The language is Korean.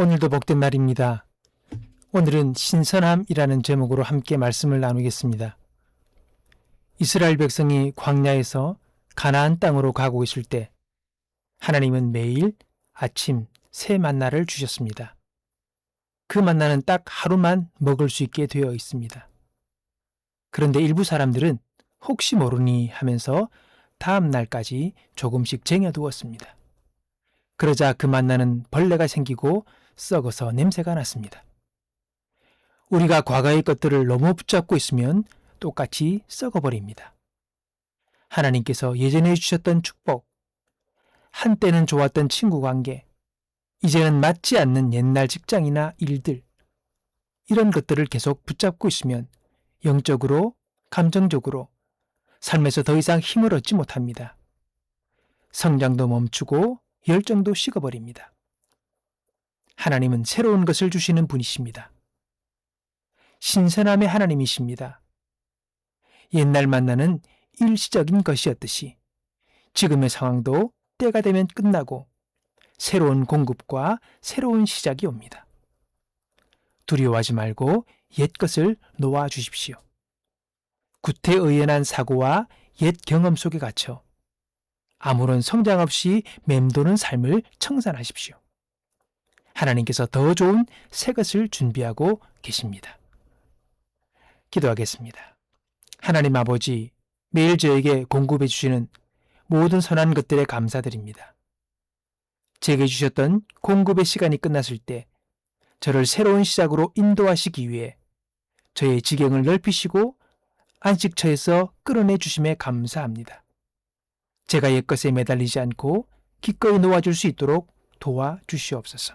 오늘도 복된 날입니다. 오늘은 신선함이라는 제목으로 함께 말씀을 나누겠습니다. 이스라엘 백성이 광야에서 가나안 땅으로 가고 있을 때 하나님은 매일 아침 새 만나를 주셨습니다. 그 만나는 딱 하루만 먹을 수 있게 되어 있습니다. 그런데 일부 사람들은 혹시 모르니 하면서 다음 날까지 조금씩 쟁여두었습니다. 그러자 그 만나는 벌레가 생기고 썩어서 냄새가 났습니다. 우리가 과거의 것들을 너무 붙잡고 있으면 똑같이 썩어버립니다. 하나님께서 예전에 주셨던 축복, 한때는 좋았던 친구 관계, 이제는 맞지 않는 옛날 직장이나 일들, 이런 것들을 계속 붙잡고 있으면 영적으로, 감정적으로, 삶에서 더 이상 힘을 얻지 못합니다. 성장도 멈추고 열정도 식어버립니다. 하나님은 새로운 것을 주시는 분이십니다. 신선함의 하나님이십니다. 옛날 만나는 일시적인 것이었듯이 지금의 상황도 때가 되면 끝나고 새로운 공급과 새로운 시작이 옵니다. 두려워하지 말고 옛 것을 놓아 주십시오. 구태의연한 사고와 옛 경험 속에 갇혀 아무런 성장 없이 맴도는 삶을 청산하십시오. 하나님께서 더 좋은 새 것을 준비하고 계십니다. 기도하겠습니다. 하나님 아버지, 매일 저에게 공급해 주시는 모든 선한 것들에 감사드립니다. 제게 주셨던 공급의 시간이 끝났을 때 저를 새로운 시작으로 인도하시기 위해 저의 지경을 넓히시고 안식처에서 끌어내 주심에 감사합니다. 제가 옛것에 매달리지 않고 기꺼이 놓아줄 수 있도록 도와 주시옵소서.